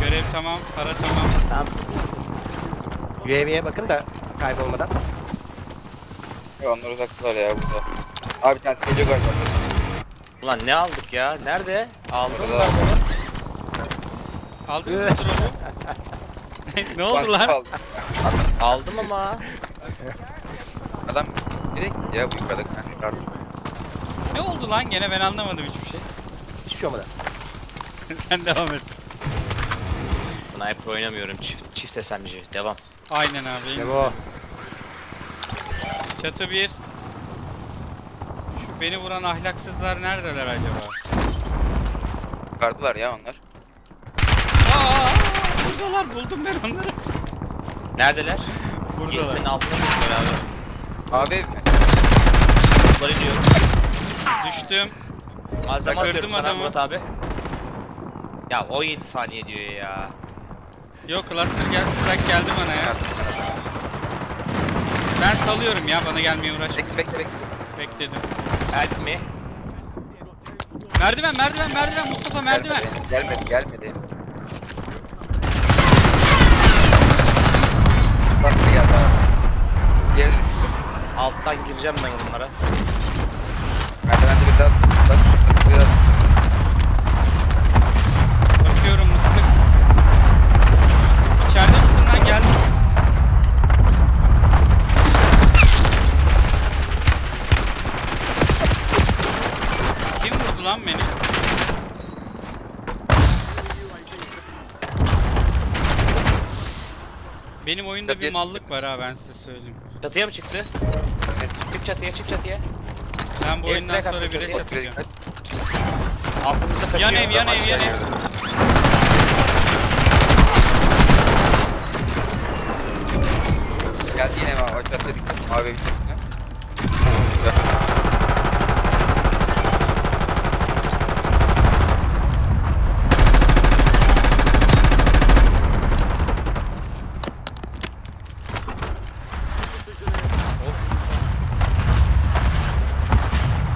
Görev tamam, para tamam. Tamam. UAV'ye bakın da kaybolmadan. Ya onlar uzaktalar ya burada. Abi bir tanesi geliyor galiba. Ulan ne aldık ya? Nerede? Aldım Burada ben abi. bunu. Aldın mı kontrolü? ne oldu Bak, lan? aldı. Aldım ama. Adam direkt ya bu yukarıda kanka. Ne oldu lan? Gene ben anlamadım hiçbir şey. Hiçbir şey olmadı. Sen devam et. Sniper oynamıyorum. Çift, çift SMG. Devam. Aynen abi. Bu. Çatı bir. Şu beni vuran ahlaksızlar neredeler acaba? Çıkardılar ya onlar. Aa, buradalar. Buldum ben onları. Neredeler? Buradalar. Senin altına geçiyor abi. Abi ev mi? Bunları diyor. Düştüm. Malzeme Kırdım atıyorum sana adamı. Murat abi. Ya 17 saniye diyor ya. Yok cluster gel, strike geldi bana ya. Ben salıyorum ya bana gelmeye uğraş. Bekle bekle bekle. Bekledim. Help mi? Merdiven merdiven merdiven Mustafa merdiven. Gelmedi gelmedi. gelmedi. Bak bir. Diğeri düştü. Alttan gireceğim ben onlara. Merdivende bir daha bak şurada bir daha Bakıyorum Mustafa. İçeride misin lan geldim. Kim vurdu lan beni? Benim oyunda bir Çatıya mallık var ha ben size söyleyeyim. Çatıya mı çıktı? Çık çatıya çık çatıya. Ben bu Evet, oyundan direkt sonra atlayacak, bir evet, reset direkt yapacağım. Altımızda kaçıyor. Yan ev yan ev yan ev. Geldi yine ama aşağıda dikkat. Abi bir üstüne.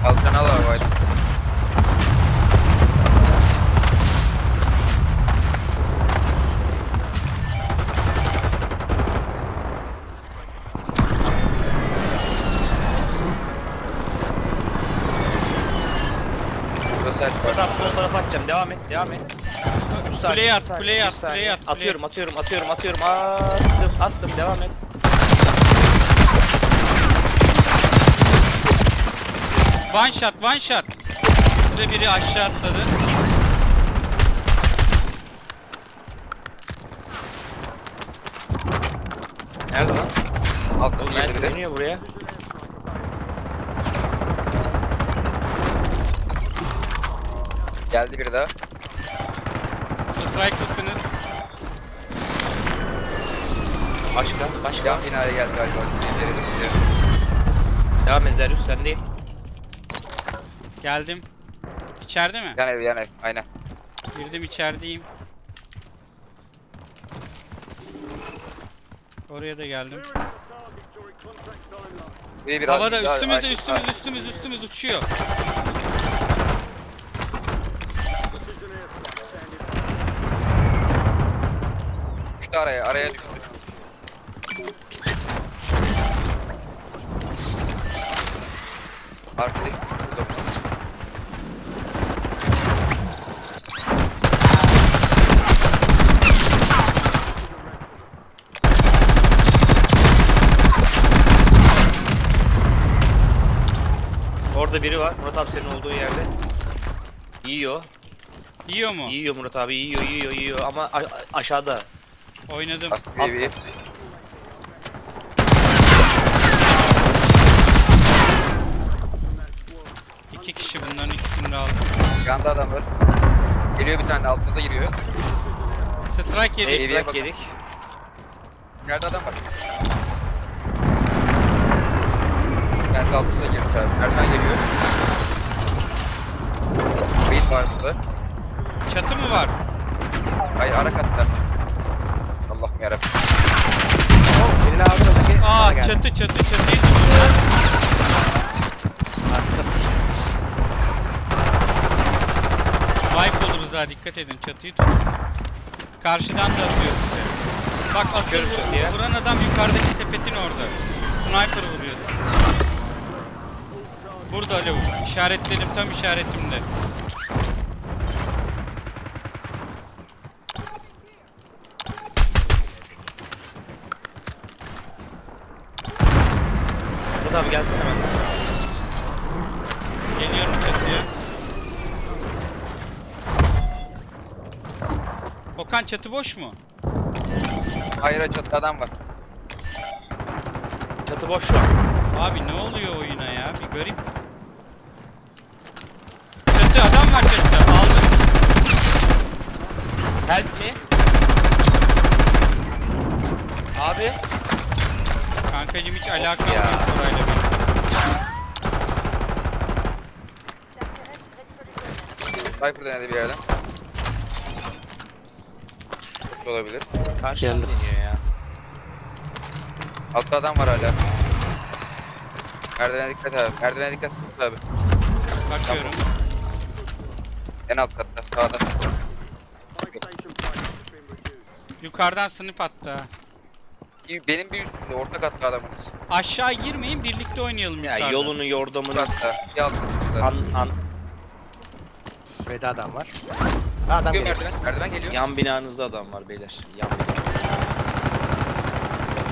Alcan al abi. hadi. Burası her Murat abi sol tarafa atacağım. Devam et. Devam et. Üç saniye, Kuleye at, kuleye at, kuleye at, Atıyorum atıyorum atıyorum atıyorum. Attım attım devam et. One shot, one shot. Burada biri aşağı atladı. Nerede lan? Altta Oğlum bir yerde bir de. dönüyor buraya. Geldi biri daha. Strike'lısınız. Başka başka. Yan binaya geldi galiba. Birileri de tutuyor. Devam et Zerus sendeyim. Geldim. İçeride mi? Yan ev yan ev. Aynen. Girdim içerideyim. Oraya da geldim. Bir bir Havada Ay- üstümüz üstümüz üstümüz uçuyor. Araya, araya düştü. Arkadaş burada. Orada biri var. Murat abi senin olduğu yerde. Yiyor. Yiyor mu? Yiyor Murat abi. Yiyor yiyor yiyor ama aşağıda. Oynadım. Abi İki kişi bunların ikisini de aldım. Yanda adam var. Geliyor bir tane altında giriyor. Strike yedik. Strike yedik. yedik. Nerede adam var? Ben size altında girmiş abi. Nereden geliyor? Bait var burada. Çatı mı var? Hayır ara katta. Yarabbim. Birini aldım öteki. Aa geldi. çatı çatı lan. Wipe oluruz ha dikkat edin çatıyı tutun. Karşıdan da atıyor size. Bak atıyor vur- çatıya. vuran adam yukarıdaki sepetin orada. Sniper vuruyorsun. Burada alev. İşaretledim tam işaretimde. Burada abi gelsene hemen. Geliyorum çatıya. Okan çatı boş mu? Hayır çatıda adam var. Çatı boş şu an. Abi ne oluyor oyuna ya? Bir garip. Çatı adam var çatıda. Aldım. Help me. Abi. Kankacım hiç alakam yok orayla benim. Sniper denedi bir yerden. Olabilir. Karşıdan Geldim. deniyor ya. Altta adam var hala. Merdivene dikkat abi. Merdivene dikkat abi. Bakıyorum. En alt katta sağda. Yukarıdan sınıf attı ha. Benim bir üstümde orta katta adamınız. Aşağı girmeyin birlikte oynayalım Ya yukarıda. yolunu yordamını katta. Katta. an an Buraya da adam var. Aa, adam Geliyor merdiven. Merdiven geliyor. yan binanızda adam var beyler. Yan bina.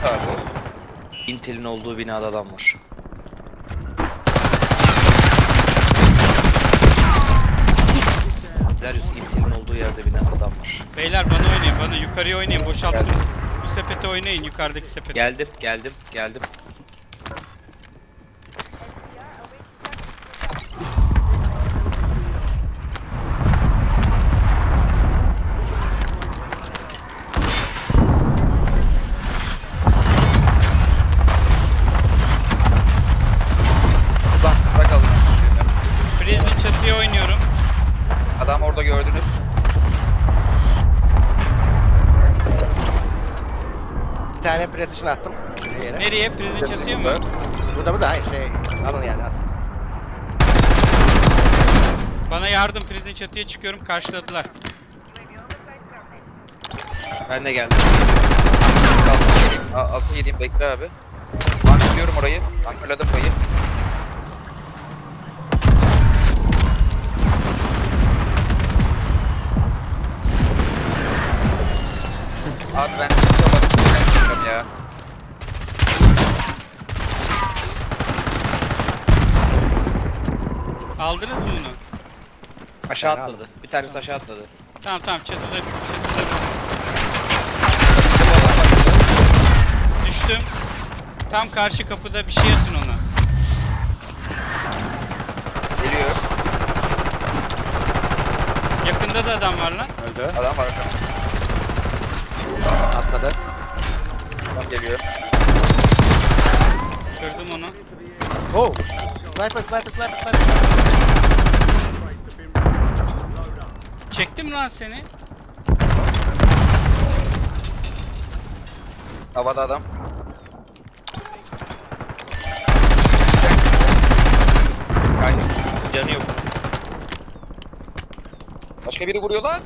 Abi. Intel'in olduğu binada adam var. Darius Intel'in olduğu yerde bir adam var. Beyler bana oynayın bana yukarıya oynayın boşaltın. Sepete oynayın yukarıdaki sepete. Geldim, geldim, geldim. Ulan bırak aldım. Çatıya oynuyorum. Adam orada gördünüz. Tane precision attım. Bir yere. Nereye? Prison çatıya mı? Burada burada hayır şey alın yani at. Bana yardım prison çatıya çıkıyorum karşıladılar. Ben de geldim. Altı geleyim. a- Altı geleyim bekle abi. Anklıyorum orayı. Ankladım orayı. Abi. Ben tutamadım ya. Aldınız mı bunu? Aşağı Ben atladı. Bir tanesi aşağı atladı. Tamam tamam çatıda çatıda düştüm. Tam karşı kapıda bir şey atın ona. Geliyor. Yakında da adam var lan. Öldü. Adam var arkamda. Atladı. Adam geliyor. Kırdım onu. Oh. Sniper sniper sniper sniper. Çektim lan seni. Havada adam. Aynen. Canı yok. Başka biri vuruyor lan.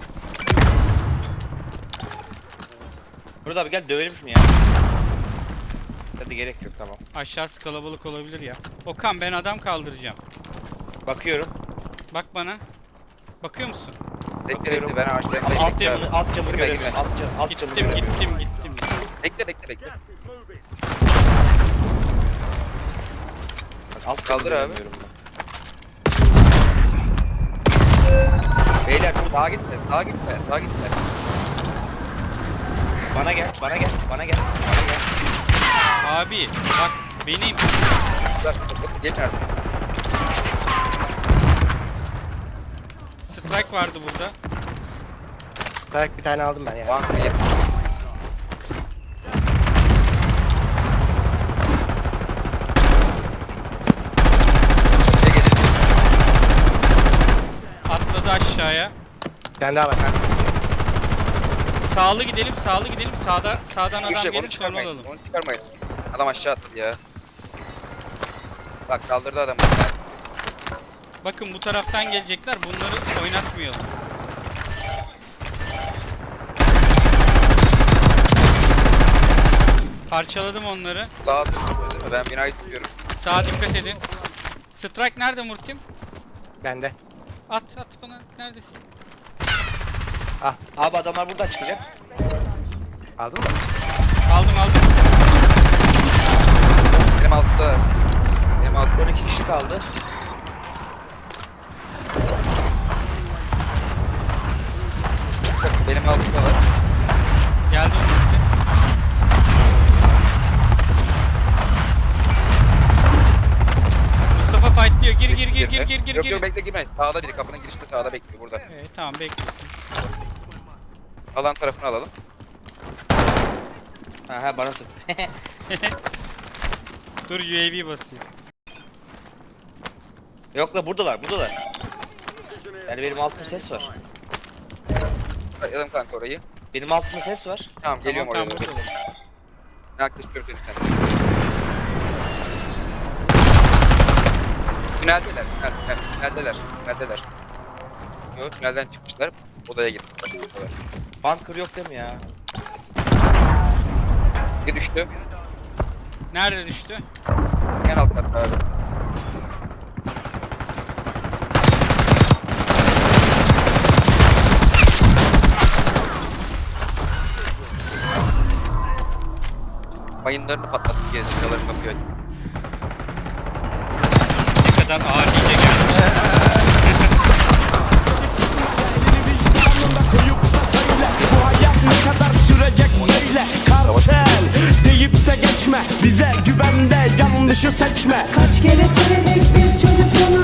Burada abi gel dövelim şunu ya. Hadi gerek yok tamam. Aşağısı kalabalık olabilir ya. Okan ben adam kaldıracağım. Bakıyorum. Bak bana. Bakıyor musun? Bekle bekle ben ağaçlarındayım. Alt Bekle abi. alt camını Girme, göremiyorum. girme. Alt, cam, alt camını Gittim göremiyorum. gittim gittim. Bekle bekle bekle. Bak, alt Kaldır camını abi. göremiyorum ben. Beyler Sağa gitme, sağa gitme, sağa gitme. bana gel, bana gel, bana gel, bana gel. Abi bak benim Dur, dur, Gelin artık. Strike vardı burada. Strike bir tane aldım ben yani. Bank bir. Ne gelir? Atladı aşağıya. Bir tane daha var. Sağlı gidelim, sağlı gidelim. Sağda sağdan adam onu gelir sonra çıkarmayın. alalım. Onu çıkarmayın. Adam aşağı attı ya. Bak kaldırdı adamı. Bakın bu taraftan gelecekler. Bunları oynatmayalım. Parçaladım onları. Sağa tutuyor? Ben binayı tutuyorum. Sağa dikkat edin. Strike nerede Murtim? Bende. At at bana. Neredesin? Abi adamlar buradan çıkacak. Aldın mı? Aldım aldım. Benim altta. Benim altta. 12 kişi kaldı. Gir Yok gir. yok bekle girme. Sağda biri kapının girişte sağda bekliyor burada. Evet, tamam bekliyorsun. Alan tarafını alalım. Ha ha bana sık. Dur UAV basayım. Yok la buradalar buradalar. Yani benim altımda ses var. Ayalım kanka orayı. Benim altımda ses var. Tamam geliyorum tamam, oraya. tamam, doğru. Yaklaşıyorum seni tünel, tünel, tüneldeler, tüneldeler. Yok, tünelden çıkmışlar, odaya. Odalar. Bunker yok değil mi ya? Bir düştü, Nerede düştü? en alt katta abi. Mayınlarını patlattık geziciler kapıyor. Ne kadar adice Bize güvende yanlışı seçme Kaç kere söyledik biz çocuk sana